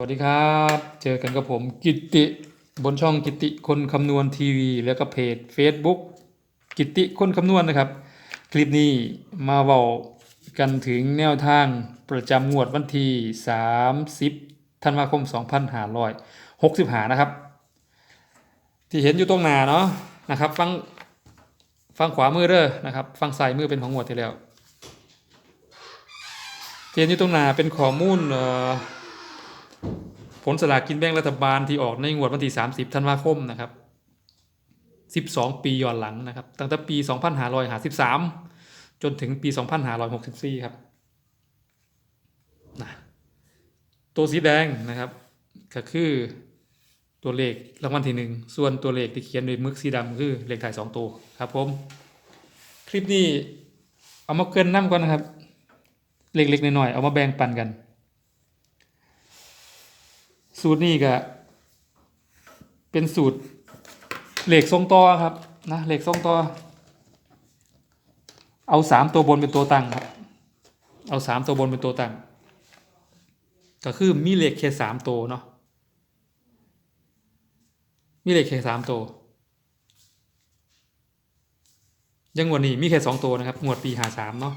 สวัสดีครับ เจอกันกับผมกิติบนช่องกิติคนคำนวณทีวี แล้วก็เพจ Facebook กิตติคนคำนวณนะครับ คลิปนี้มาเว้ากันถึงแนวทางประจำงวดวันที่30ธันวาคม 2565 นะครับ ที่เห็นอยู่ตรงหน้าเนาะนะครับฟังฟังขวามือเด้อนะครับฟังซ้ายมือเป็นของงวดที่แล้วที่เห็นอยู่ตรงหน้าเป็นข้อมูลเอ่อ ผลสลากกินแบ่งรัฐบาลที่ออกในงวดวันที่ 30 ธันวาคมนะครับ 12 ปีย้อนหลังนะครับ ตั้งแต่ปี 2553 จนถึงปี 2564 ครับนะตัวสีแดงนะครับก็คือตัวเลขรางวัลที่หนึ่งส่วนตัวเลขที่เขียนด้วยมึกสีดำคือเลขถ่าย2ตัวครับผม คลิปนี้เอามาเกินน้ำก่อนนะครับ เล็กๆน้อยๆเอามาแบ่งปันกัน สูตรนี้ก็เป็นสูตรเหล็กทรงต่อครับนะเหล็กทรงต่อ เอาสามตัวบนเป็นตัวตั้งครับ เอาสามตัวบนเป็นตัวตั้ง ก็คือมีเหล็กแค่สามตัวเนาะมีเหล็กแค่สามตัวยังงวดนี้มีแค่สองตัวนะครับงวดปีหาสามเนาะ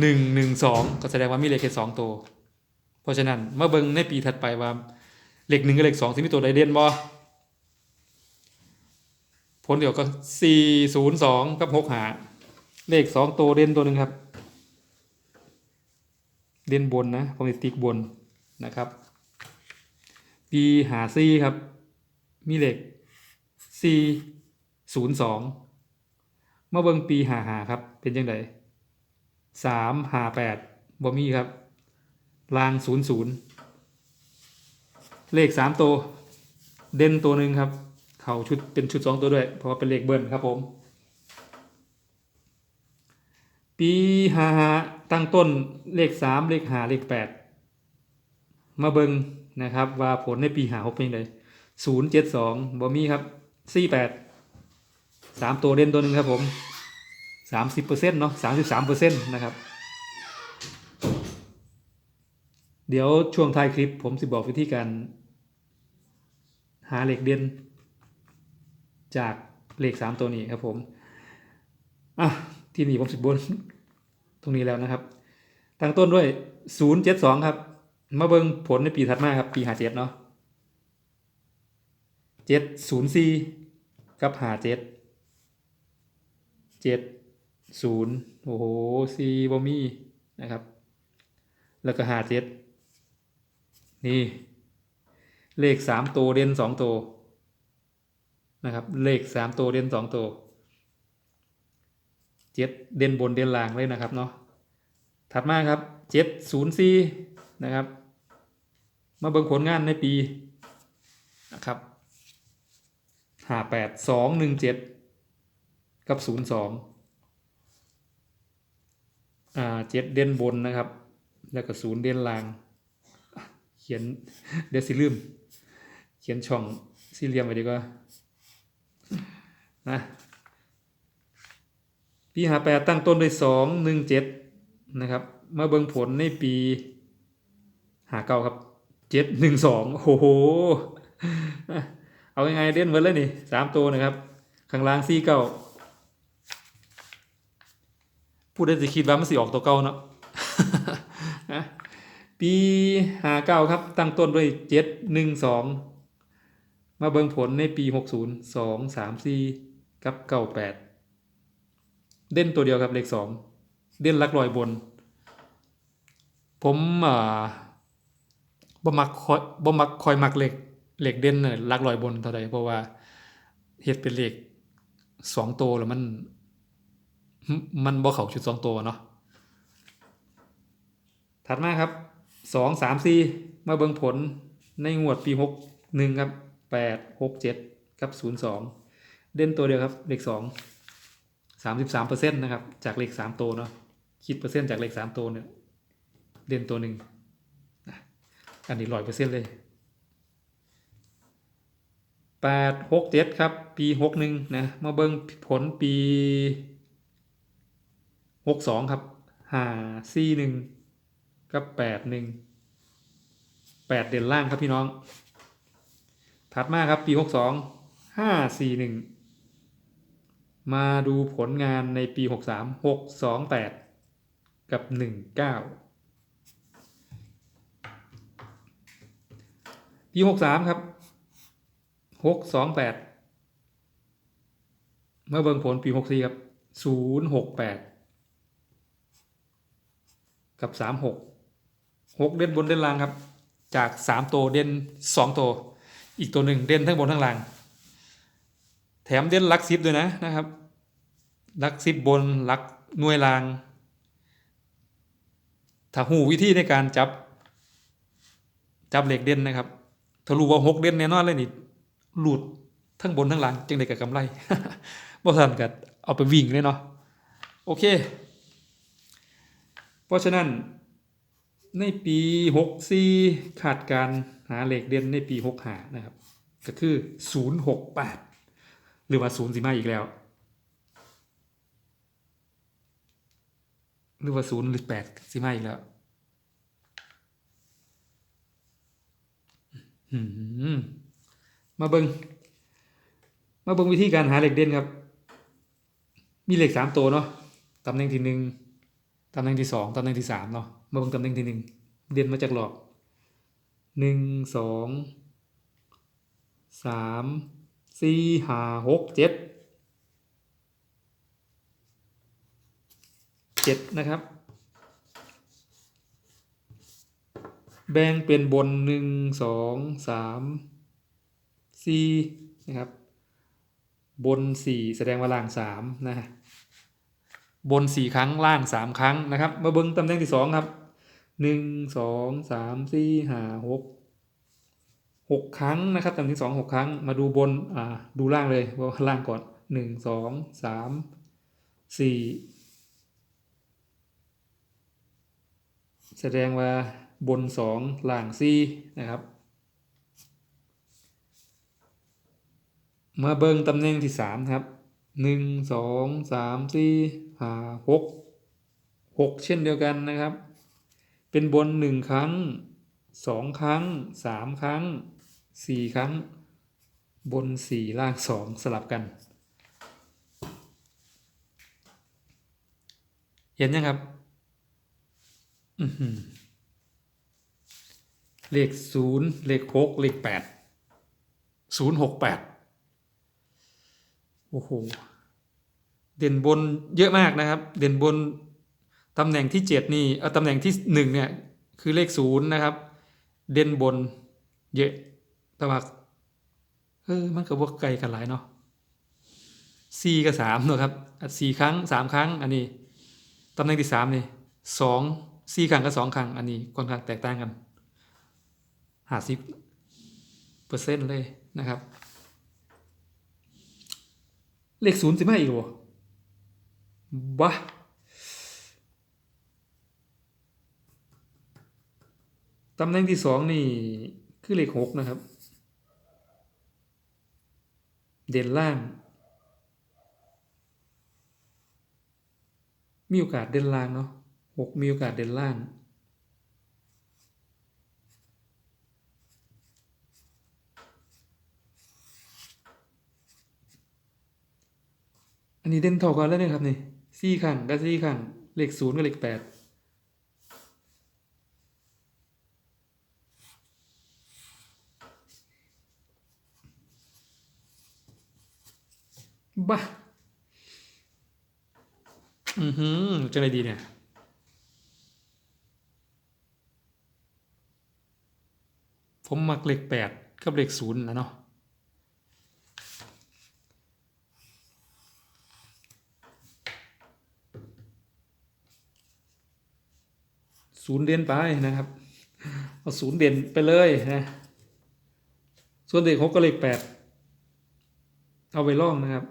หนึ่งหนึ่งสองก็แสดงว่ามีเหล็กแค่สองตัว เพราะฉะนั้นเมื่อเบิงในปีถัดไปว่า เลขหนึ่งกับเลขสองที่มีตัวใดเด่นบ่ผลเดียวก็สี่ศูนย์สองกับหกหาเลขสองตัวเด่นตัวหนึ่งครับ เด่นบนนะผมติติ๊กบนนะครับปีหาซี่ครับ มีเลขสี่ศูนย์สองเมื่อเบิ่งปีหาหาครับ เป็นยังไงสามหาแปดบ่มีครับ ลางศูนย์ศูนย์ เลขสามตัวเด่นตัวหนึ่งครับ เขาชุดเป็นชุดสองตัวด้วย เพราะว่าเป็นเลขเบิ้ลครับผม ปีหาหาตั้งต้นเลขสามเลขหาเลขแปดมาเบิงนะครับ ว่าผลในปีหาหกเป็นยังไงศูนย์เจ็ดสองบอมีครับสี่แปดสามตัวเด่นตัวหนึ่งครับผมสามสิบเปอร์เซ็นต์เนาะสามสิบสามเปอร์เซ็นต์นะครับ เดี๋ยวช่วงท้ายคลิปผมสิบอกวิธีการ หาเหล็กเด่นจากเหลขสามตัวนี้ครับผมอะที่นี่ผมสิบบน ตรงนี้แล้วนะครับ ตั้งต้นด้วยศูนย์เจ็ดสองครับ มาเบิ่งผลในปีถัดมาครับ ปีหาเจ็ดเนาะเจ็ดศูนย์สี่กับหาเจ็ดเจ็ดศูนย์โอ้โหซีบอมี่นะครับ แล้วก็หาเจ็ดนี่ เลขสามตัวเด่นสองตัวนะครับ เลขสามตัวเด่นสองตัวเจ็ดเด่นบนเด่นล่างเลยนะครับเนาะถัดมาครับเจ็ดศูนย์สี่นะครับ มาเบิ่งผลงานในปีนะครับห้าแปดสองหนึ่งเจ็ดกับศูนย์สองอ่าเจ็ดเด่นบนนะครับ แล้วก็ศูนย์เด่นล่าง เขียนเดี๋ยวสิลืม ขียนช่องสี่เหลี่ยมไปดีกว่านะปีหาแปดตั้งต้นด้วยสองหนึ่งเจ็ดนะครับเมาเบิ่งผลในปีหาเก้าครับเจ็ดหนึ่งสองโอ้โหเอายังไงเด่นเวิร์ดเลยนี่สามตัวนะครับ ข้างล่างสี่เก้าพูดได้สิคิดว่ามันสิออกตัวเก้าเนาะนะปีหาเก้าครับ ตั้งต้นด้วยเจ็ดหนึ่งสอง มาเบิงผลในปีหกศูนย์สองสามสี่กับเก้าแปดเด่นตัวเดียวครับเลขสองเด่นลักลอยบน ผมอ่าบ่มักคอยบ่มักคอยมักเหลขเหลขเด่นเนี่ยลักลอยบนเท่าใดเพราะว่าเฮ็ดเป็นเหลขสองตัวแล้วมัน มันบ่เข้าชุดสองตัวเนาะถัดมาครับสองสามสี่มาเบิงผลในงวดปีหกหนึ่งครับ แปดหกเจ็ดกับศูนย์สองเด่นตัวเดียวครับเลขสองสามสิบสามเปอร์เซ็นต์นะครับ จากเลขสามตัวเนาะคิดเปอร์เซ็นต์จากเลขสามตัวเนี่ยเด่นตัวหนึ่งอันนี้ร้อยเปอร์เซ็นต์เลยแปดหกเจ็ดครับ ปีหกหนึ่งนะมาเบิ่งผลปีหกสองครับห้าสี่หนึ่งกับแปดหนึ่งแปดเด่นล่างครับพี่น้อง ถัดมาครับปีหกสองห้าสี่หนึ่งมาดูผลงานในปีหกสามหกสองแปดกับหนึ่งเก้าปีหกสามครับหกสองแปดเมื่อเบิ่งผลปีหกสี่ครับศูนย์หกแปดกับสามหกหกเด่นบนเด่นล่างครับ จากสามตัวเด่นสองตัว อีกตัวหนึ่งเด่นทั้งบนทั้งล่าง แถมเด่นลักซิปด้วยนะนะครับลักซิปบนลักหน่วยล่าง ถ้าหูวิธีในการจับ จับเหล็กเด่นนะครับถ้ารู้ว่าหกเด่นแน่นอนเลยนี่หลุดทั้งบนทั้งล่างจึงได้กับกำไรบ่ทันกัเอาไปวิ่งเลยเนาะโอเค เพราะฉะนั้นในปีหกสี่ขาดการ หาเล็กเด่นในปีหกหานะครับ ก็คือศูนย์หกแปดหรือว่าศูนย์สิมาอีกแล้ว หรือว่าศูนย์หรือแปดสิมาอีกแล้วมมาเบิงมาเบิงวิธีการหาเหล็กเด่นครับ มีเหล็กสามตัวเนาะตำแหน่งที่หนึ่งตำแหน่งที่สองตำแหน่งที่สามเนาะมาเบิงตำแหน่งที่หนึ่งเด่นมาจากหลอก หนึ่งสองสามสี่ห้าหกเจ็ดเจ็ดนะครับ แบ่งเป็นบนหนึ่งสองสามสี่นะครับ บนสี่แสดงว่าล่างสามนะฮะบนสี่ครั้งล่างสามครั้งนะครับ มาเบิ้งตำแหน่งที่สองครับ หนึ่งสองสามสี่ห้าหกหกครั้งนะครับตำแหน่งสองหกครั้งมาดูบนอ่าดูล่างเลยว่าล่างก่อนหนึ่งสองสามสี่แสดงว่าบนสองล่างสี่นะครับมาเบิ่งตำแหน่งที่สามครับหนึ่งสองสามสี่ห้าหกหกเช่นเดียวกันนะครับ เป็นบนหนึ่งครั้งสองครั้งสามครั้งสี่ครั้ง บนสี่ล่างสองสลับกัน เห็นยังครับอือหือเลขศูนย์เลขหกเลขแปดศูนย์หกแปดโอ้โห เด่นบนเยอะมากนะครับ เด่นบน ตำแหน่งที่เจ็ดนี่เอาตำแหน่งที่หนึ่งเนี่ย คือเลขศูนย์นะครับ เด่นบนเยอะต่ว่าเออมันก็บวกไกลกันหลายเนาะสี่กับสามเนะครับสี่ครั้งสามครั้ง อันนี้ตำแหน่งที่สามนี่สองสี่ครั้งกับสองครั้ง อันนี้ค่อนข้างแตกต่างกันห้าสิบเปอร์เซ็นต์เลยนะครับ เลขศูนย์สิมาอีกบ่บ้า ตำแหน่งที่สองนี่คือเลขหกนะครับ เด่นล่าง มีโอกาสเด่นล่างเนาะหกมีโอกาสเด่นล่าง อันนี้เด่นเท่ากันแล้วเนี่ยครับนี่สี่ขังกับสี่ขังเลขศูนย์กับเลขแปด บ้าอือหือจะไงดีเนี่ย ผมมักเลขแปดกับเลขศูนย์นะเนาะศูนย์เด่นไปนะครับ เอาศูนย์เด่นไปเลยนะ ส่วนเลขหกกับเลขแปดเอาไปล่องนะครับ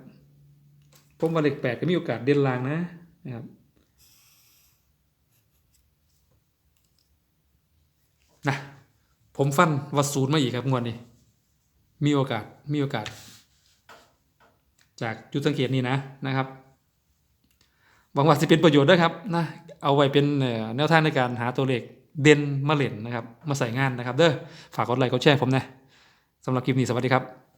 ผมว่าเลขแปดก็มีโอกาสเด่นลางนะนะครับนะผมฟันวัดศูนย์มาอีกครับงวดนี้ มีโอกาสมีโอกาส จากจุดสังเกตนี้นะนะครับหวังว่าจะเป็นประโยชน์ด้วยครับนะเอาไว้เป็นแนวทางในการหาตัวเลขเด่นมาเล่นนะครับ มาใส่งานนะครับ เด้อฝากกดไลค์กดแชร์ผมนะสำหรับคลิปนี้สวัสดีครับ